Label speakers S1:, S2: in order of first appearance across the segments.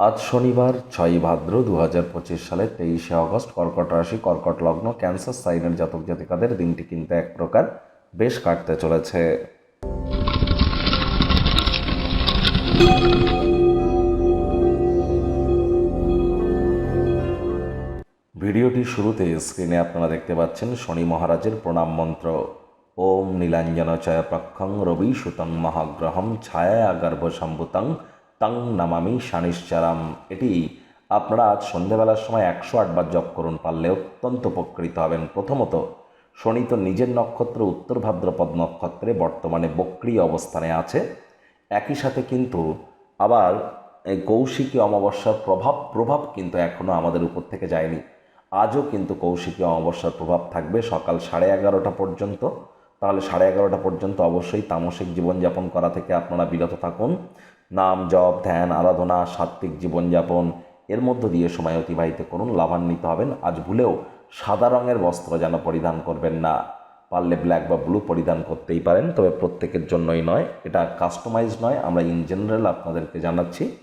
S1: আজ শনিবার ছয় ভাদ্র দু হাজার পঁচিশ সালের তেইশে অগস্ট কর্কট রাশি, কর্কট লগ্ন, ক্যান্সার, সাইনের জাতক জাতিকাদের দিনটি কিন্তু এক প্রকার বেশ কাটতে চলেছে। ভিডিওটির শুরুতে স্ক্রিনে আপনারা দেখতে পাচ্ছেন শনি মহারাজের প্রণাম মন্ত্র। ওম নীলাঞ্জন চয় প্রক্ষং রবি সুতং মহাগ্রহম ছায়া গর্ভ সম্ভুতং তং নামামি শানিশ্চারাম। এটি আপনারা আজ সন্ধ্যেবেলার সময় একশো আটবার জপ করুন, পারলে অত্যন্ত উপকৃত হবেন। প্রথমত, শনি তো নিজের নক্ষত্র উত্তর ভাদ্রপদ নক্ষত্রে বর্তমানে বক্রিয় অবস্থানে আছে। একই সাথে কিন্তু আবার কৌশিকী অমাবস্যার প্রভাব প্রভাব কিন্তু এখনও আমাদের উপর থেকে যায়নি। আজও কিন্তু কৌশিকী অমাবস্যার প্রভাব থাকবে সকাল সাড়ে এগারোটা পর্যন্ত। তাহলে সাড়ে এগারোটা পর্যন্ত অবশ্যই তামসিক জীবনযাপন করা থেকে আপনারা বিরত থাকুন। নাম, জপ, ধ্যান, আরাধনা, সাত্ত্বিক জীবনযাপন, এর মধ্য দিয়ে সময় অতিবাহিত করুন, লাভান্বিত হবেন। আজ ভুলেও সাদা রঙের বস্ত্র যেন পরিধান করবেন না। পারলে ব্ল্যাক বা ব্লু পরিধান করতেই পারেন, তবে প্রত্যেকের জন্যই নয়। এটা কাস্টমাইজ নয়, আমরা ইন জেনারেল আপনাদেরকে জানাচ্ছি।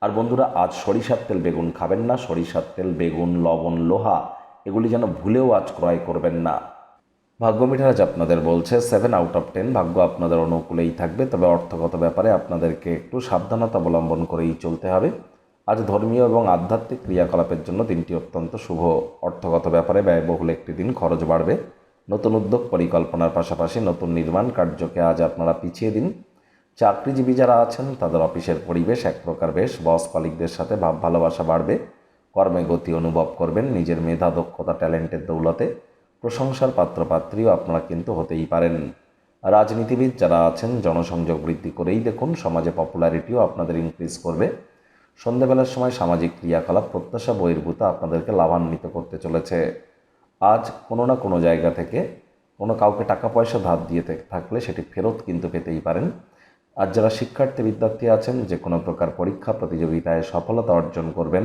S1: আর বন্ধুরা, আজ সরিষার তেল বেগুন খাবেন না। সরিষার তেল, বেগুন, লবণ, লোহা, এগুলি যেন ভুলেও আজ ক্রয় করবেন না। ভাগ্য মিঠারাজ আপনাদের বলছে সেভেন আউট অফ টেন ভাগ্য আপনাদের অনুকূলেই থাকবে। তবে অর্থগত ব্যাপারে আপনাদেরকে একটু সাবধানতা অবলম্বন করেই চলতে হবে। আজ ধর্মীয় এবং আধ্যাত্মিক ক্রিয়াকলাপের জন্য দিনটি অত্যন্ত শুভ। অর্থগত ব্যাপারে ব্যয়বহুল একটি দিন, খরচ বাড়বে। নতুন উদ্যোগ পরিকল্পনার পাশাপাশি নতুন নির্মাণ কার্যকে আজ আপনারা পিছিয়ে দিন। চাকরিজীবী যারা আছেন, তাদের অফিসের পরিবেশ এক প্রকার বেশ। বস কলিকদের সাথে ভাব ভালোবাসা বাড়বে। কর্মে গতি অনুভব করবেন। নিজের মেধা, দক্ষতা, ট্যালেন্টের দৌলতে প্রশংসার পাত্রপাত্রীও আপনারা কিন্তু হতেই পারেন। রাজনীতিবিদ যারা আছেন, জনসংযোগ বৃদ্ধি করেই দেখুন সমাজে পপুলারিটিও আপনাদের ইনক্রিজ করবে। সন্ধ্যাবেলার সময় সামাজিক ক্রিয়াকলাপ, প্রত্যাশা, বহির্ভূত আপনাদেরকে লাভান্বিত করতে চলেছে। আজ কোনো না কোনো জায়গা থেকে কোনো কাউকে টাকা পয়সা ধার দিয়ে থাকলে সেটি ফেরত কিন্তু পেতেই পারেন। আর যারা শিক্ষার্থী, বিদ্যার্থী আছেন, যে কোনো প্রকার পরীক্ষা, প্রতিযোগিতায় সফলতা অর্জন করবেন।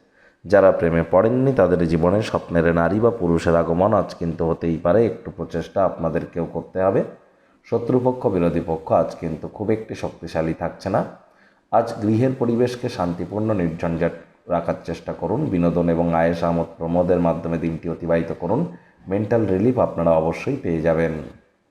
S1: যারা প্রেমে পড়েননি, তাদের জীবনে স্বপ্নের নারী বা পুরুষের আগমন আজ কিন্তু হতেই পারে। একটু প্রচেষ্টা আপনাদেরকেও করতে হবে। শত্রুপক্ষ, বিরোধী পক্ষ আজ কিন্তু খুব একটি শক্তিশালী থাকছে না। আজ গৃহের পরিবেশকে শান্তিপূর্ণ, নির্ঝঞ্ঝাট রাখার চেষ্টা করুন। বিনোদন এবং আয়েস আমোদ প্রমোদের মাধ্যমে দিনটি অতিবাহিত করুন। মেন্টাল রিলিফ আপনারা অবশ্যই পেয়ে যাবেন।